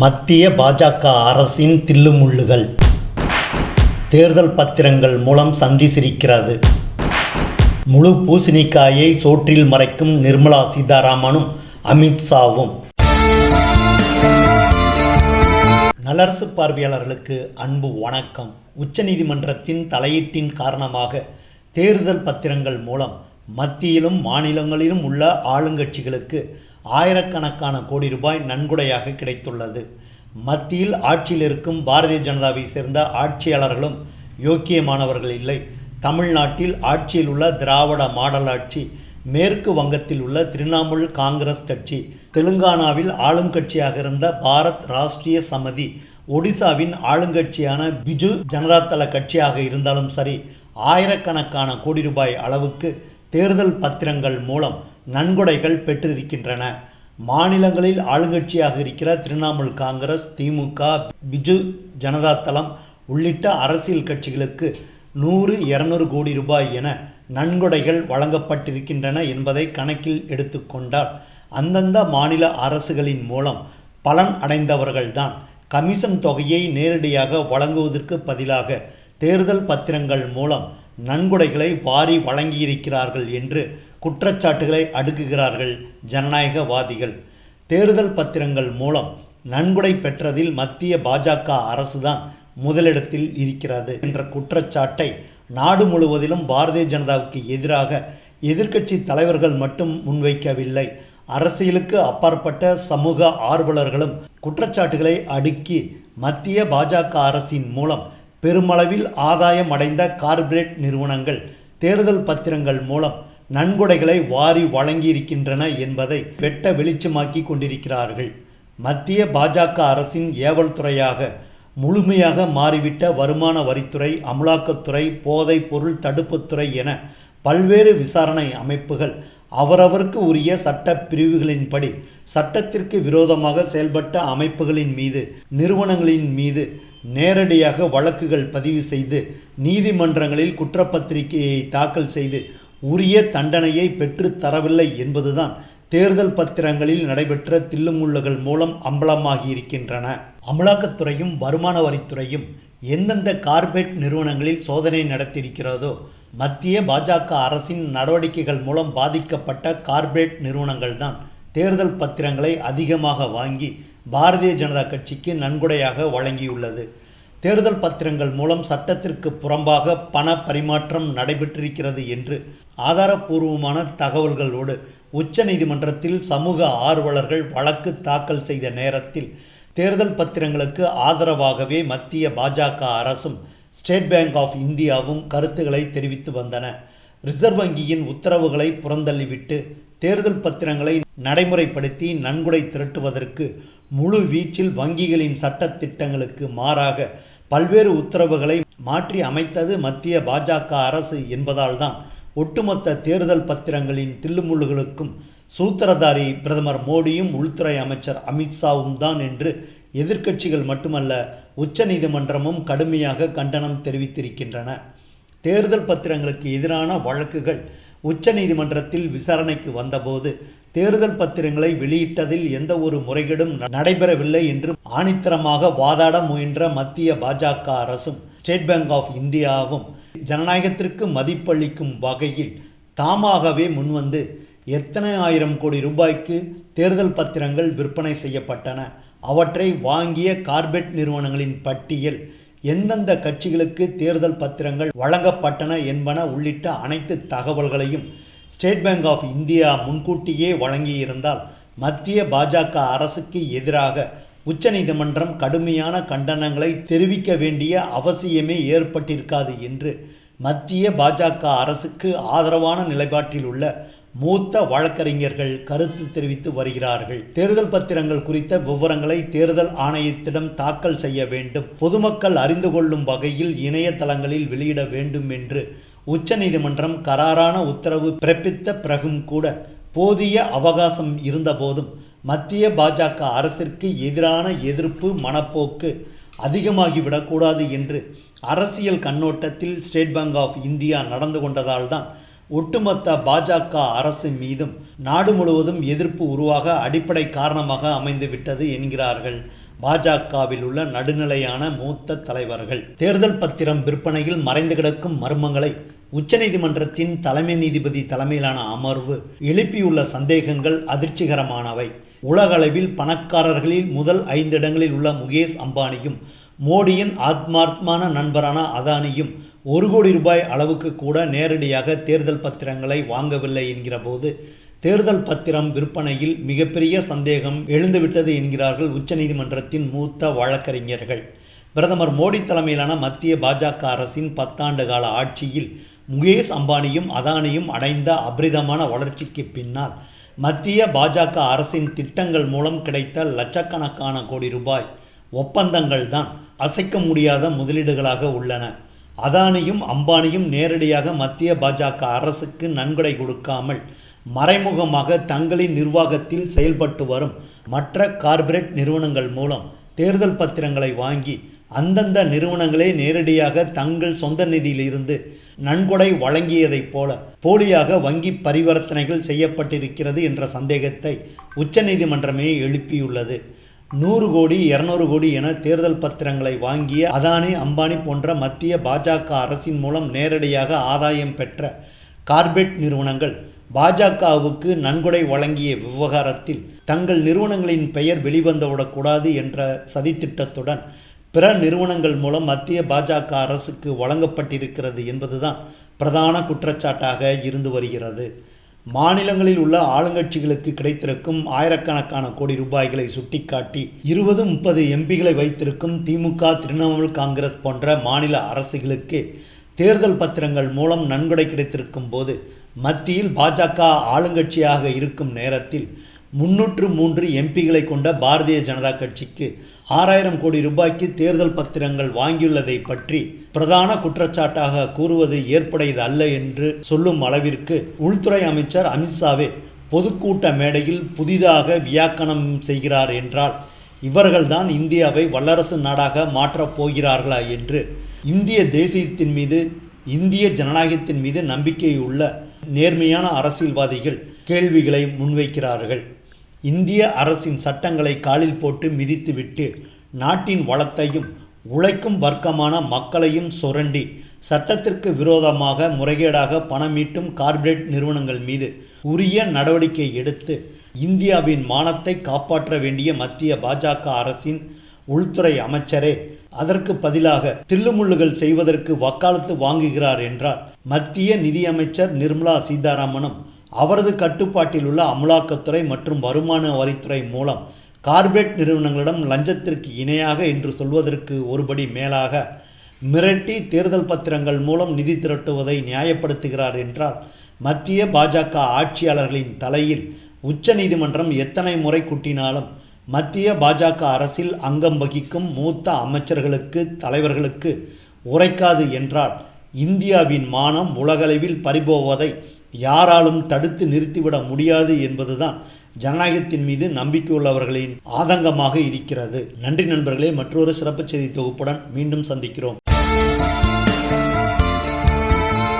மத்திய பாஜக அரசின் தில்லுமுள்ளுகள். தேர்தல் பத்திரங்கள் மூலம் சந்தி சிரிக்கிறது முழு பூசணிக்காயை சோற்றில் மறைக்கும் நிர்மலா சீதாராமனும் அமித்ஷாவும் நலரசு பார்வையாளர்களுக்கு அன்பு வணக்கம். உச்சநீதிமன்றத்தின் தலையீட்டின் காரணமாக தேர்தல் பத்திரங்கள் மூலம் மத்தியிலும் மாநிலங்களிலும் உள்ள ஆளுங்கட்சிகளுக்கு ஆயிரக்கணக்கான கோடி ரூபாய் நன்கொடையாக கிடைத்துள்ளது. மத்தியில் ஆட்சியில் இருக்கும் பாரதிய ஜனதாவை சேர்ந்த ஆட்சியாளர்களும் யோக்கியமானவர்கள் இல்லை. தமிழ்நாட்டில் ஆட்சியில் உள்ள திராவிட மாடல் ஆட்சி மேற்கு வங்கத்தில் உள்ள திரிணாமுல் காங்கிரஸ் கட்சி தெலுங்கானாவில் ஆளும் கட்சியாக இருந்த பாரத் ராஷ்டிரிய சமதி ஒடிசாவின் ஆளுங்கட்சியான பிஜு ஜனதாதள கட்சியாக இருந்தாலும் சரி ஆயிரக்கணக்கான கோடி ரூபாய் அளவுக்கு தேர்தல் பத்திரங்கள் மூலம் நன்கொடைகள் பெற்றிருக்கின்றன. மாநிலங்களில் ஆளுங்கட்சியாக இருக்கிற திரிணாமுல் காங்கிரஸ் திமுக பிஜு ஜனதா தளம் உள்ளிட்ட அரசியல் கட்சிகளுக்கு நூறு இருநூறு கோடி ரூபாய் என நன்கொடைகள் வழங்கப்பட்டிருக்கின்றன என்பதை கணக்கில் எடுத்துக்கொண்டால் அந்தந்த மாநில அரசுகளின் மூலம் பலன் அடைந்தவர்கள்தான் கமிஷன் தொகையை நேரடியாக வழங்குவதற்கு பதிலாக தேர்தல் பத்திரங்கள் மூலம் நன்கொடைகளை வாரி வழங்கியிருக்கிறார்கள் என்று குற்றச்சாட்டுகளை அடுக்குகிறார்கள் ஜனநாயகவாதிகள். தேர்தல் பத்திரங்கள் மூலம் நன்கொடை பெற்றதில் மத்திய பாஜக அரசுதான் முதலிடத்தில் இருக்கிறது என்ற குற்றச்சாட்டை நாடு முழுவதிலும் பாரதிய ஜனதாவுக்கு எதிராக எதிர்க்கட்சி தலைவர்கள் மட்டும் முன்வைக்கவில்லை. அரசியலுக்கு அப்பாற்பட்ட சமூக ஆர்வலர்களும் குற்றச்சாட்டுகளை அடுக்கி மத்திய பாஜக அரசின் மூலம் பெருமளவில் ஆதாயம் அடைந்த கார்ப்பரேட் நிறுவனங்கள் தேர்தல் பத்திரங்கள் மூலம் நன்கொடைகளை வாரி வழங்கியிருக்கின்றன என்பதை வெட்ட வெளிச்சமாக்கி கொண்டிருக்கிறார்கள். மத்திய பாஜக அரசின் ஏவல் துறையாக முழுமையாக மாறிவிட்ட வருமான வரித்துறை அமலாக்கத்துறை போதைப் பொருள் தடுப்புத்துறை என பல்வேறு விசாரணை அமைப்புகள் அவரவருக்கு உரிய சட்ட பிரிவுகளின்படி சட்டத்திற்கு விரோதமாக செயல்பட்ட அமைப்புகளின் மீது நிறுவனங்களின் மீது நேரடியாக வழக்குகள் பதிவு செய்து நீதிமன்றங்களில் குற்றப்பத்திரிகையை தாக்கல் செய்து உரிய தண்டனையை பெற்று தரவில்லை என்பதுதான் தேர்தல் பத்திரங்களில் நடைபெற்ற தில்லுமுள்ளுகள் மூலம் அம்பலமாகியிருக்கின்றன. அமலாக்கத்துறையும் வருமான வரித்துறையும் எந்தெந்த கார்ப்பரேட் நிறுவனங்களில் சோதனை நடத்தியிருக்கிறதோ மத்திய பாஜக அரசின் நடவடிக்கைகள் மூலம் பாதிக்கப்பட்ட கார்பரேட் நிறுவனங்கள்தான் தேர்தல் பத்திரங்களை அதிகமாக வாங்கி பாரதிய ஜனதா கட்சிக்கு நன்கொடையாக வழங்கியுள்ளது. தேர்தல் பத்திரங்கள் மூலம் சட்டத்திற்கு புறம்பாக பண பரிமாற்றம் நடைபெற்றிருக்கிறது என்று ஆதாரபூர்வமான தகவல்களோடு உச்சநீதிமன்றத்தில் சமூக ஆர்வலர்கள் வழக்கு தாக்கல் செய்த நேரத்தில் தேர்தல் பத்திரங்களுக்கு ஆதரவாகவே மத்திய பாஜக அரசும் ஸ்டேட் பேங்க் ஆஃப் இந்தியாவும் கருத்துக்களை தெரிவித்து வந்தன. ரிசர்வ் வங்கியின் உத்தரவுகளை புறந்தள்ளிவிட்டு தேர்தல் பத்திரங்களை நடைமுறைப்படுத்தி நன்கொடை திரட்டுவதற்கு முழு வீச்சில் வங்கிகளின் சட்ட திட்டங்களுக்கு மாறாக பல்வேறு உத்தரவுகளை மாற்றி அமைத்தது மத்திய பாஜக அரசு என்பதால்தான் ஒட்டுமொத்த தேர்தல் பத்திரங்களின் தில்லுமுள்ளுகளுக்கும் சூத்திரதாரி பிரதமர் மோடியும் உள்துறை அமைச்சர் அமித்ஷாவும் தான் என்று எதிர்க்கட்சிகள் மட்டுமல்ல உச்சநீதிமன்றமும் கடுமையாக கண்டனம் தெரிவித்திருக்கின்றன. தேர்தல் பத்திரங்களுக்கு எதிரான வழக்குகள் உச்சநீதிமன்றத்தில் விசாரணைக்கு வந்தபோது தேர்தல் பத்திரங்களை வெளியிட்டதில் எந்த ஒரு முறைகேடும் நடைபெறவில்லை என்று ஆணித்தரமாக வாதாட முயன்ற மத்திய பாஜக அரசும் ஸ்டேட் பேங்க் ஆஃப் இந்தியாவும் ஜனநாயகத்திற்கு மதிப்பளிக்கும் வகையில் தாமாகவே முன்வந்து எத்தனை ஆயிரம் கோடி ரூபாய்க்கு தேர்தல் பத்திரங்கள் விற்பனை செய்யப்பட்டன? அவற்றை வாங்கிய கார்பெட் நிறுவனங்களின் பட்டியல் எந்தெந்த கட்சிகளுக்கு தேர்தல் பத்திரங்கள் வழங்கப்பட்டன என்பன உள்ளிட்ட அனைத்து தகவல்களையும் ஸ்டேட் பேங்க் ஆஃப் இந்தியா முன்கூட்டியே வழங்கியிருந்தால் மத்திய பாஜக அரசுக்கு எதிராக உச்சநீதிமன்றம் கடுமையான கண்டனங்களை தெரிவிக்க வேண்டிய அவசியமே ஏற்பட்டிருக்காது என்று மத்திய பாஜக அரசுக்கு ஆதரவான நிலைப்பாட்டில் உள்ள மூத்த வழக்கறிஞர்கள் கருத்து தெரிவித்து வருகிறார்கள். தேர்தல் பத்திரங்கள் குறித்த விவரங்களை தேர்தல் ஆணையத்திடம் தாக்கல் செய்ய வேண்டும். பொதுமக்கள் அறிந்து கொள்ளும் வகையில் இணையதளங்களில் வெளியிட வேண்டும் என்று உச்சநீதிமன்றம் கராரான உத்தரவு பிறப்பித்த பிறகும் கூட போதிய அவகாசம் இருந்தபோதும் மத்திய பாஜக அரசிற்கு எதிரான எதிர்ப்பு மனப்போக்கு அதிகமாகிவிடக்கூடாது என்று அரசியல் கண்ணோட்டத்தில் ஸ்டேட் பேங்க் ஆஃப் இந்தியா நடந்து கொண்டதால்தான் ஒட்டுமொத்த பாஜக அரசு மீதும் நாடு முழுவதும் எதிர்ப்பு உருவாக அடிப்படை காரணமாக அமைந்துவிட்டது என்கிறார்கள் பாஜகவில் உள்ள நடுநிலையான மூத்த தலைவர்கள். தேர்தல் பத்திரம் விற்பனையில் மறைந்து கிடக்கும் மர்மங்களை உச்சநீதிமன்றத்தின் தலைமை நீதிபதி தலைமையிலான அமர்வு எழுப்பியுள்ள சந்தேகங்கள் அதிர்ச்சிகரமானவை. உலகளவில் பணக்காரர்களில் முதல் ஐந்து இடங்களில் உள்ள முகேஷ் அம்பானியும் மோடியின் ஆத்மார்த்தமான நண்பரான அதானியும் ஒரு கோடி ரூபாய் அளவுக்கு கூட நேரடியாக தேர்தல் பத்திரங்களை வாங்கவில்லை என்கிற போது தேர்தல் பத்திரம் விற்பனையில் மிகப்பெரிய சந்தேகம் எழுந்துவிட்டது என்கிறார்கள் உச்சநீதிமன்றத்தின் மூத்த வழக்கறிஞர்கள். பிரதமர் மோடி தலைமையிலான மத்திய பாஜக அரசின் பத்தாண்டு கால ஆட்சியில் முகேஷ் அம்பானியும் அதானியும் அடைந்த அபரிதமான வளர்ச்சிக்கு பின்னால் மத்திய பாஜக அரசின் திட்டங்கள் மூலம் கிடைத்த லட்சக்கணக்கான கோடி ரூபாய் ஒப்பந்தங்கள் தான் அசைக்க முடியாத முதலீடுகளாக உள்ளன. அதானியும் அம்பானியும் நேரடியாக மத்திய பாஜக அரசுக்கு நன்கொடை கொடுக்காமல் மறைமுகமாக தங்களின் நிர்வாகத்தில் செயல்பட்டு வரும் மற்ற கார்ப்பரேட் நிறுவனங்கள் மூலம் தேர்தல் பத்திரங்களை வாங்கி அந்தந்த நிறுவனங்களே நேரடியாக தங்கள் சொந்த நிதியிலிருந்து நன்கொடை வழங்கியதைப் போல போலியாக வங்கி பரிவர்த்தனைகள் செய்யப்பட்டிருக்கிறது என்ற சந்தேகத்தை உச்சநீதிமன்றமே எழுப்பியுள்ளது. நூறு கோடி இருநூறு கோடி என தேர்தல் பத்திரங்களை வாங்கிய அதானி அம்பானி போன்ற மத்திய பாஜக அரசின் மூலம் நேரடியாக ஆதாயம் பெற்ற கார்பெட் நிறுவனங்கள் பாஜகவுக்கு நன்கொடை வழங்கிய விவகாரத்தில் தங்கள் நிறுவனங்களின் பெயர் வெளிவந்துவிடக்கூடாது என்ற சதித்திட்டத்துடன் பிற நிறுவனங்கள் மூலம் மத்திய பாஜக அரசுக்கு வழங்கப்பட்டிருக்கிறது என்பதுதான் பிரதான குற்றச்சாட்டாக இருந்து வருகிறது. மாநிலங்களில் உள்ள ஆளுங்கட்சிகளுக்கு கிடைத்திருக்கும் ஆயிரக்கணக்கான கோடி ரூபாய்களை சுட்டிக்காட்டி இருபது முப்பது எம்பிகளை வைத்திருக்கும் திமுக திரிணாமுல் காங்கிரஸ் போன்ற மாநில அரசுகளுக்கு தேர்தல் பத்திரங்கள் மூலம் நன்கொடை கிடைத்திருக்கும் போது மத்தியில் பாஜக ஆளுங்கட்சியாக இருக்கும் நேரத்தில் முன்னூற்று மூன்று எம்பிகளை கொண்ட பாரதிய ஜனதா கட்சிக்கு ஆறாயிரம் கோடி ரூபாய்க்கு தேர்தல் பத்திரங்கள் வாங்கியுள்ளதை பற்றி பிரதான குற்றச்சாட்டாக கூறுவது ஏற்புடையது அல்ல என்று சொல்லும் அளவிற்கு உள்துறை அமைச்சர் அமித்ஷாவே பொதுக்கூட்ட மேடையில் புதிதாக வியாக்கணம் செய்கிறார் என்றால் இவர்கள்தான் இந்தியாவை வல்லரசு நாடாக மாற்றப் போகிறார்களா என்று இந்திய தேசியத்தின் மீது இந்திய ஜனநாயகத்தின் மீது நம்பிக்கையுள்ள நேர்மையான அரசியல்வாதிகள் கேள்விகளை முன்வைக்கிறார்கள். இந்திய அரசின் சட்டங்களை காலில் போட்டு மிதித்துவிட்டு நாட்டின் வளத்தையும் உழைக்கும் வர்க்கமான மக்களையும் சுரண்டி சட்டத்திற்கு விரோதமாக முறைகேடாக பணமீட்டும் கார்ப்பரேட் நிறுவனங்கள் மீது உரிய நடவடிக்கை எடுத்து இந்தியாவின் மானத்தை காப்பாற்ற வேண்டிய மத்திய பாஜக அரசின் உள்துறை அமைச்சரே அதற்கு பதிலாக தில்லுமுள்ளுகள் செய்வதற்கு வக்காலத்து வாங்குகிறார் என்றால் மத்திய நிதியமைச்சர் நிர்மலா சீதாராமனும் அவரது கட்டுப்பாட்டில் உள்ள அமலாக்கத்துறை மற்றும் வருமான வரித்துறை மூலம் கார்ப்பரேட் நிறுவனங்களிடம் லஞ்சத்திற்கு இணையாக என்று சொல்வதற்கு ஒருபடி மேலாக மிரட்டி தேர்தல் பத்திரங்கள் மூலம் நிதி திரட்டுவதை நியாயப்படுத்துகிறார் என்றால் மத்திய பாஜக ஆட்சியாளர்களின் தலையில் உச்ச நீதிமன்றம் எத்தனை முறை குட்டினாலும் மத்திய பாஜக அரசில் அங்கம் வகிக்கும் மூத்த அமைச்சர்களுக்கு தலைவர்களுக்கு உரைக்காது என்றால் இந்தியாவின் மானம் உலகளவில் பறிபோவதை யாராலும் தடுத்து நிறுத்திவிட முடியாது என்பதுதான் ஜனநாயகத்தின் மீது நம்பிக்கையுள்ளவர்களின் ஆதங்கமாக இருக்கிறது. நன்றி நண்பர்களே மற்றொரு சிறப்பு செய்தி தொகுப்புடன் மீண்டும் சந்திக்கிறோம்.